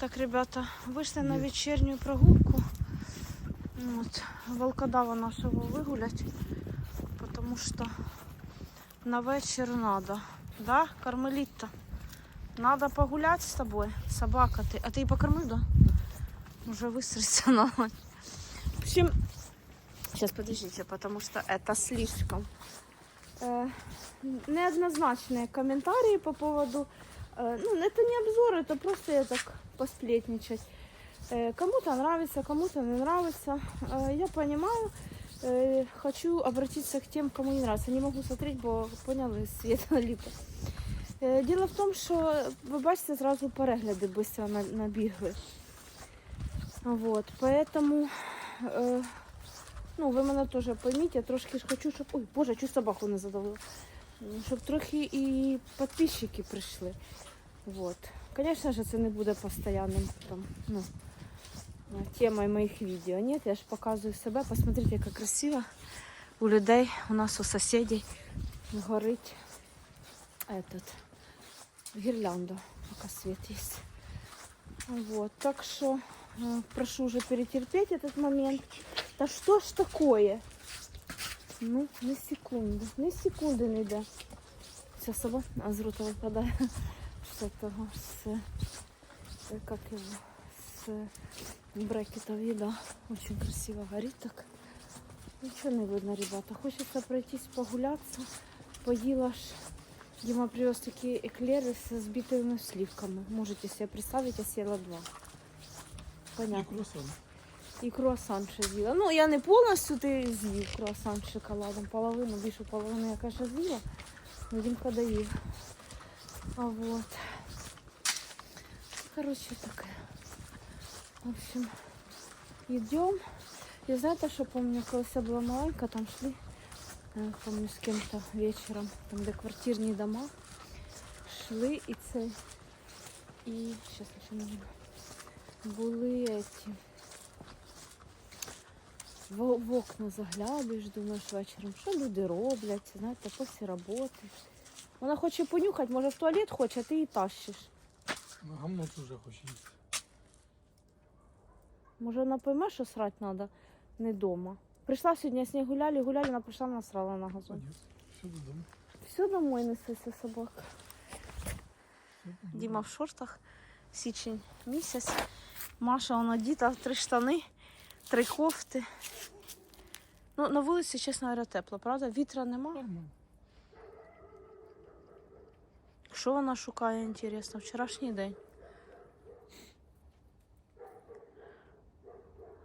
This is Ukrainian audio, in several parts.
Так, ребята, вышли на вечернюю прогулку. Вот, волкодава нашего выгулять, потому что на вечер надо. Да, Кармелита? Надо погулять с тобой, собака ты. А ты и покормил, да? Уже высраться надо. В общем, сейчас подождите, потому что это слишком э, неоднозначные комментарии по поводу Э, ну, это не обзор, это просто я так посплетничать. Э, Кому-то нравится, кому-то не нравится. Э, Я понимаю, Э, хочу обратиться к тем, кому не нравится. Не могу смотреть, бо поняли, світ ліпо. Е, Діло в тому, що ви бачите, зразу перегляди швидко на- набігли. Вот, поэтому, е, ну, ви мене теж пойміть, я трошки ж хочу, щоб... Ой, боже, чуть собаку не задавила. Щоб трохи і підписчики прийшли. Вот. Конечно же, це не буде постоянним там, ну, темою моїх відео. Ні, я ж показую себе. Посмотрите, яка красиво у людей, у нас у сусідів горить этот, гірлянда, поки світ є. Вот, так що э, прошу уже перетерпеть этот момент. Да что ж такое? Ну, ни секунди, ни секунди не йде. Ця собака а з рота випадає. З того, з, е, как его, с брекетов еда. Очень красиво горит так. Ничего не видно, ребята. Хочется пройтись погуляться. Поїла ж. Дима привез такие эклеры с сбитыми сливками. Можете себе представить, я съела два. Понятно. І круасан ще з'їла. Ну, я не повністю ти з'їв круасан з шоколадом, половину, більшу половину я, конечно, з'їла. Дімка доїв. А вот. Короче, таке. В общем, йдем. І знаєте, що помню, коли я була маленька, там шли, е, помню, з ким-то вечором, там де квартирні дома, шли і це. І, зараз ще не знаю, були эти в, в окна заглядаєш, думаєш вечором, що люди роблять, знаєте, після роботи. Вона хоче понюхати, може в туалет хоче, а ти її тащиш. Ну, гамно дуже хоче їсти. Може вона пойме, що срати треба не вдома. Прийшла сьогодні, з нею гуляли, гуляли, вона прийшла насрала на газон. Понятно. Все додому. Все домой несеться собака. Діма в шортах, січень місяць. Маша вона діта, три штани, три кофти. Ну, на вулиці, чесно говоря, тепло, правда? Вітра нема. Що вона шукає, інтересно? Вчорашній день.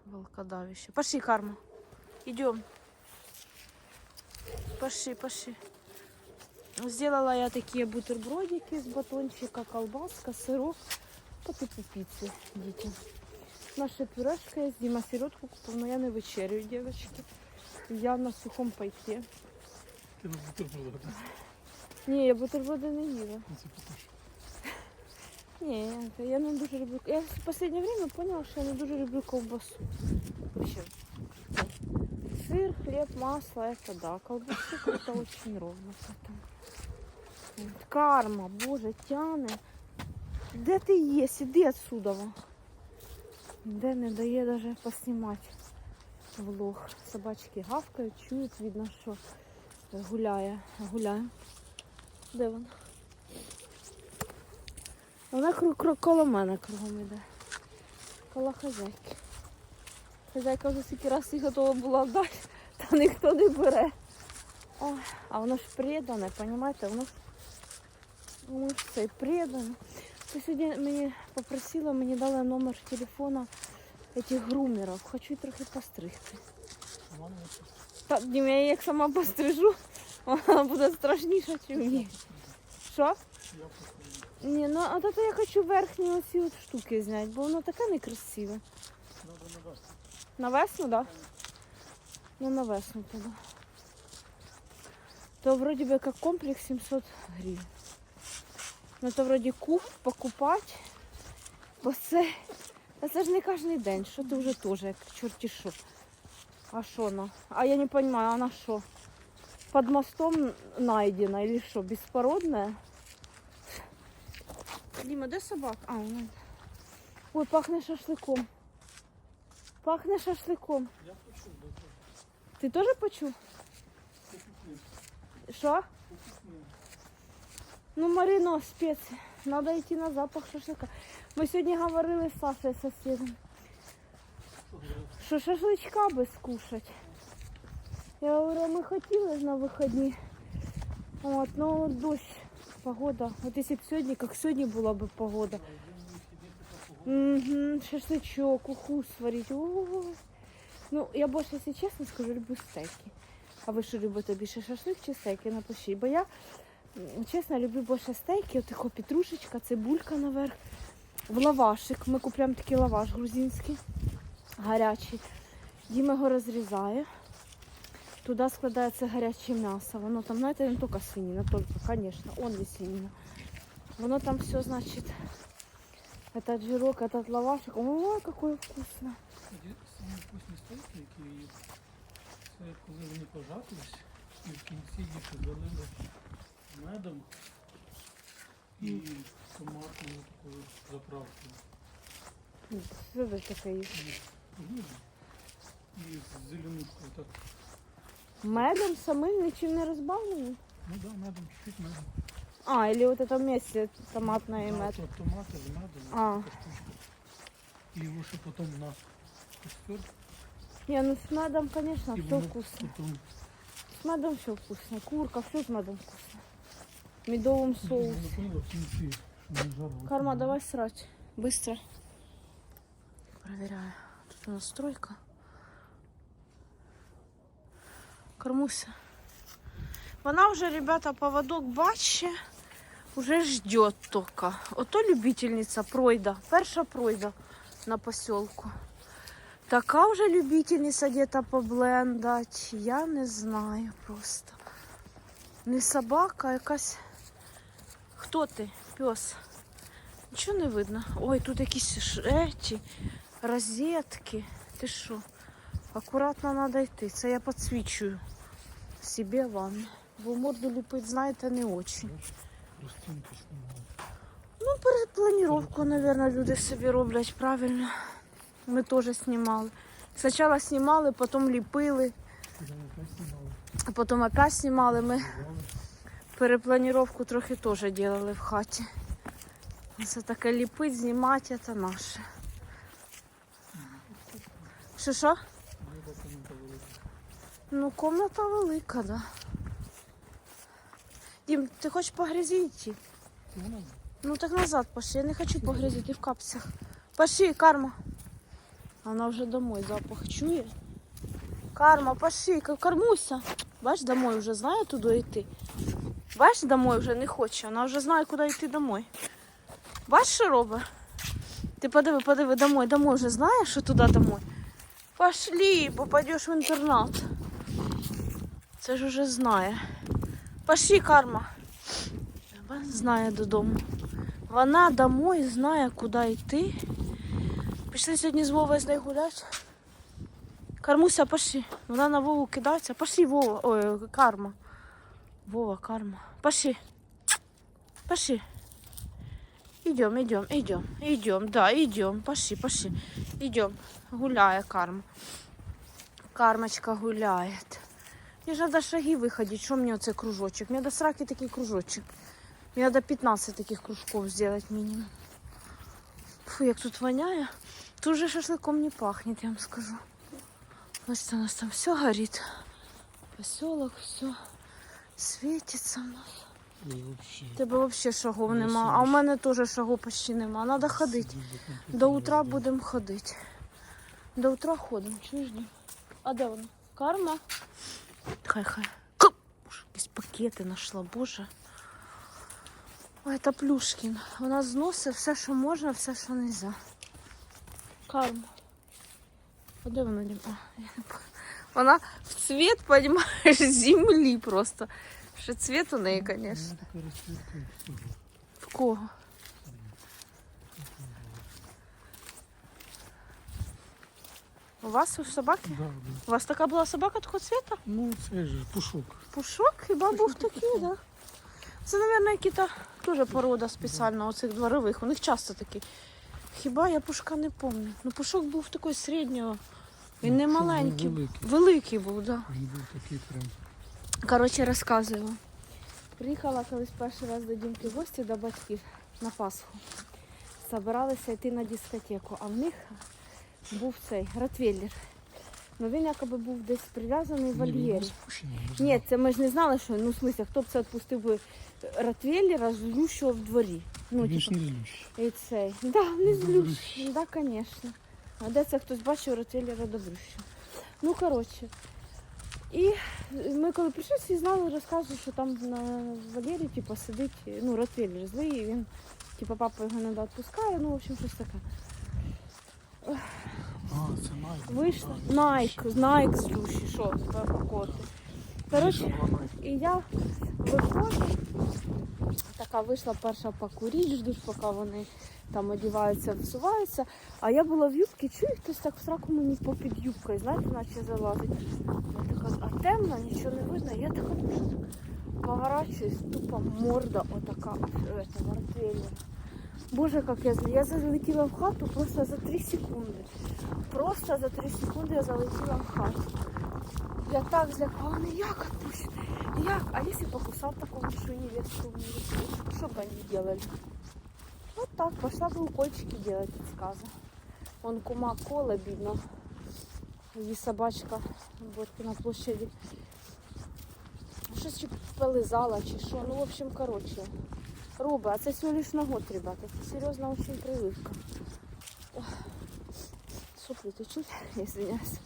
Волкодавище. Пошли, Карма. Идем. Пошли, пошли. Сделала я такие бутербродики с батончика, колбаска, сырок. По типу пиццы детям. Наша пюрешка є, Дима сиротку купив, но я не вечерю, девочки. Я на сухом пайке. Ти на бутербродах. да? Ні, я бутерброди не їла. Ну. Ні, я не дуже люблю. Я в останнє время поняла, що я не дуже люблю ковбасу. Вообще. Сыр, хлеб, масло, это да. Колбасу как-то очень ровно. Карма, боже, тяне. Де ти є? Іди отсюда. Де не дає даже поснімати влог. Собачки гавкають, чують, видно, що гуляє. Гуляє. Де вона? Вона коло мене кругом іде. Коло хазяйки. Хазяйка вже скільки раз їх готова була дати, та ніхто не бере. Ой, а воно ж предане, розумієте? Воно ж, воно ж все предане. Ти сьогодні мені попросила, мені дали номер телефона этих грумерів. Хочу трохи постригти. Та, Дім, я як сама пострижу, вона буде страшніша, ніж ні. Що? Ні, ну а то я хочу верхні оці от штуки зняти, бо воно таке некрасиве. На весну, так? Ну на весну тоді. То вроді би як комплекс 700 гривень. Ну то вроді куп, покупати. Бо це, та це ж не кожен день, що ти вже теж, як чорті що. А що вона? А я не розумію, а вона що? Под мостом найдена или що, безпородная? Діма, де собак? А, вона. Ой, пахне шашликом. Пахне шашликом. Я почув. Ти теж почув? Що? Ну, Марино, специи. Надо йти на запах шашлика. Ми сьогодні говорили з Сашою сусідом, Що шашличка би скушать. Я говорю, ми хотіли на вихідні. От, ну дощ, погода. От якщо б сьогодні, як сьогодні була б погода. Угу, шашличок, уху сварить. О, Ну, я більше, якщо чесно скажу, люблю стейки. А ви що любите більше шашлик чи стейки? Напишіть. Бо я, чесно, люблю більше стейки, отако петрушечка, цибулька наверх. В лавашик. Ми купуємо такий лаваш грузинський, гарячий. Діма його розрізає. Туди складається гаряче м'ясо. Воно там, знаєте, не тільки свинина, тільки, звісно, он не свинина. Воно там все, значить, этот жирок, этот лавашик. Ой, какой вкусно. Це коли вони пожарились, і в кінці їх залили медом і томатною такою заправкою. Що це таке є? Ну, І з зеленушкою так. Медом самим нічим не розбавлений? Ну да, медом, чуть-чуть медом. А, или вот это вместе томатное и Да, мед. то томати з медом. А. така штучка. І його ще потім на костер. Не, ну с медом, конечно, І все воно вкусно. потім С медом все вкусно. Курка, все с медом вкусно. Медовым соус. Воно поняла в кінці, що не жарило. Карма, давай срать. Быстро. Проверяю. Тут у нас стройка. Кормуся. Вона вже, ребята, поводок бачить, уже ждет только. Ото любительниця пройда. Перша пройда на поселку. Така вже любительниця где-то поблендать. Я не знаю просто. Не собака, а якась. Хто ти, пес? Нічого не видно. Ой, тут якісь ш- розетки. Ти що? Акуратно треба йти. Це я підсвічую собі вам. Бо морду ліпить, знаєте, не очень. Розцінки знімали. Ну, перепланіровку, мабуть, люди собі роблять правильно. Ми теж знімали. Спочатку знімали, потім ліпили, а потім опять знімали. Ми. Перепланіровку трохи теж робили в хаті. Це таке ліпить, знімати, це наше. Що що? Ну, комната велика, да. Дім, ти хочеш по йти? Ну так назад пошли. Я не хочу по грязі, ти в капцях. Пошли, карма. Вона вже домой запах чує. Карма, пошли, кормуся. Бач, домой вже знає туди йти. Бач, домой вже не хоче. Вона вже знає, куди йти домой. Бач, що робить? Ти подиви, подиви, домой, домой вже знає, що туди домой. Пошли, попадеш в інтернат. Це ж уже знає. Пошли, карма. Вона знає додому. Вона домой знає, куди йти. Пішли сьогодні з Вовою з нею гуляти. Кармуся, пошли. Вона на Вову кидається. Пошли, Вова. Ой, карма. Вова, карма. Пошли. Пошли. Идем, идем, идем, идем, да, идем, пошли, пошли, идем. Гуляє карма. Кармочка гуляет. Мне же надо шаги выходить. Что мне оце кружочек? Мне до сраки такий кружочек. Мне надо 15 таких кружков сделать минимум. Фу, як тут воняє. Тут уже шашлыком не пахнет, я вам скажу. Значит, у нас там все горит. Поселок, все і взагалі. У тебе взагалі шагов нема. А у мене теж шагов почти нема. Надо ходити. До утра будемо ходити. До утра ходимо, чуєш? А де вона? Карма? Хай хай. Боже, Якісь пакети знайшла, боже. Ой, це Плюшкін. Вона зносить все, що можна, все, що не можна. Карма. А де вона? А, я не пам'ятаю. Вона в цвіт, розумієш, землі просто. Ще цвіт у неї, всього. В кого? У вас у собаки? Да, да. У вас така була собака такого цвіта? Ну, це ж пушок. Пушок хіба був такий, да? Це, мабуть, якісь теж порода спеціальна оцих дворових. У них часто такі Хіба я пушка не пам'ятаю. Ну пушок був такий середнього. Він не Ну, маленький. великий. Великий був, так. Да. Він був такий прям. Коротше, розказую. Приїхала колись перший раз до Дімки в гості до батьків на Пасху. Собиралися йти на дискотеку, а в них був цей ротвейлер. Ну він якоби був десь прив'язаний в вольєрі. Ні, це ми ж не знали, що ну в смысле, хто б це відпустив би ротвейлера злющого в дворі. Ну, Він типу, не і цей. Да, не злющий. Да, звісно. А де це хтось бачив ротвейлера добрющого? Ну, коротше. І ми коли прийшли, всі знали, розказували, що там на вольєрі типу, сидить, ну, ротвейлер злий, і він, типу, папа його не відпускає, ну, в общем, щось таке. А, це Найк. Вийшла. Найк, Найк злющий, що, коти. Коротше, І я виходжу, така вийшла перша покурити, жду, поки вони там одіваються, всуваються. А я була в юбці, чую, хтось так в сраку мені попід юбкою, знаєте, наче залазить. Я така, а темно, нічого не видно. Я така дуже поворачуюсь, тупо морда отака этого ротвейлера. Боже, як я Я залетіла в хату просто за 3 секунди. Просто за 3 секунди я залетіла в хату. Я так злякала, ну як отпущу? Як? А если покусал такого большую невестку в? Что бы они делали? Вот так, пошла бы укольчики делать от сказа. Вон кума кола, бідно. Її собачка вот на площади. Щось чи полизала, чи що. Ну, в общем, короче. Роба, а це всього лиш на год, ребята. Це серйозна очень прививка. Сопли течуть, я извиняюсь.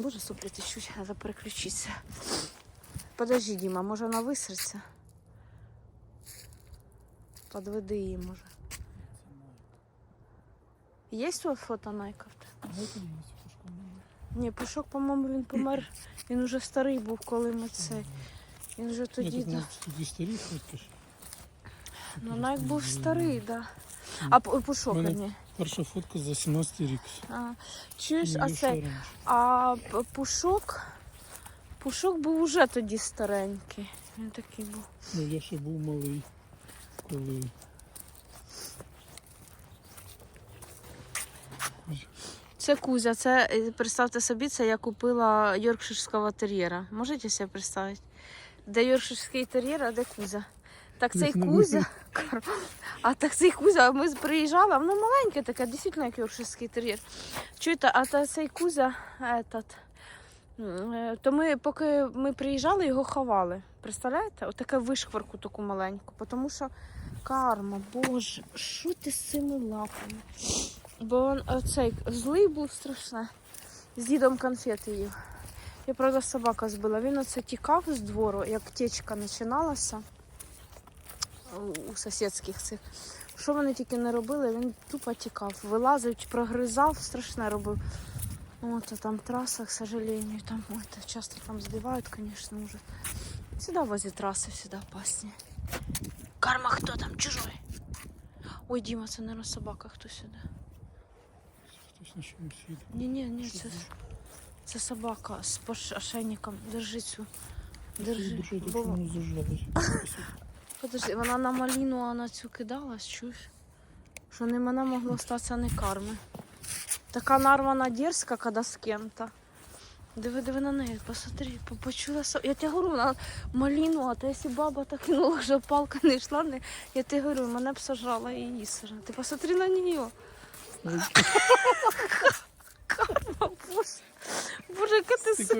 Боже, сопли течуть, треба переключитися. Подожди, Діма, може вона висриться? Подведи її, може. Є тут фото Найка? Ні, Пушок, по-моєму, він помер. Він уже старий був, коли ми це. Він вже тоді. тут тоді фотки ж. Ну, Найк був старий, так. Да. А Пушок, ні. Перша фотка за 17 рік. А, чуєш, а і це. А Пушок. Пушок був уже тоді старенький. Він такий був. Ну, я ще був малий, коли Це Кузя, це е, представте собі, це я купила йоркширського тер'єра. Можете себе представити? Де йоркширський тер'єр, а де Кузя? Так цей Кузя. А так цей Кузя, ми приїжджали, а воно маленьке таке, дійсно як йоркширський тер'єр. Чуєте, а та цей Кузя, м, е, то ми, поки ми приїжджали, його ховали. Представляєте? Отаке вишкварку таку маленьку. Тому що карма, боже, що ти з цими лапами? Бо він оцей злий був страшне. З дідом конфети їв. Я, правда, собака збила. Він оце тікав з двору, як течка починалася у- сусідських цих. Що вони тільки не робили, він тупо тікав. Вилазив, прогризав, страшне робив. От, а там траса, к сожалению, там ой, часто там збивають, конечно, уже. Всегда возле трассы, всегда опаснее. Карма, кто там? Чужой. Ой, Дима, це, наверное, собака, хто сюди. Ні, ні, ні, це, це? собака з ошейником. Держи цю. Держи. Бо... Подожди, вона на маліну, а на цю кидалась, чуєш? Що не мене могло статися не карми. Така нарвана дерзка, коли з кем-то. Диви, диви на неї, посмотри, почула со- Я тебе говорю, вона маліну, а то якщо баба так кинула, що палка не йшла, не... я тебе говорю, мене б сожрала і сожрала. Ти посмотри на неї. Карма, боже. Боже, яке ти ти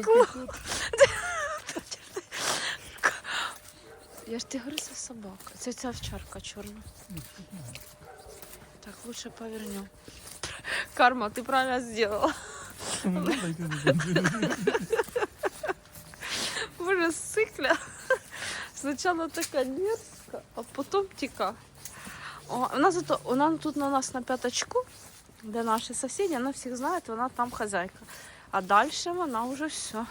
Я ж ти це собака. Це ця овчарка чорна. Так, лучше повернем. Карма, ты правильно сделала. Боже, сикля. Сначала така дерзка, а потом тіка. О, вона зато, вона тут на нас на п'ятачку, де наші сусіди, вона всіх знає, вона там хазяйка. А далі вона вже все.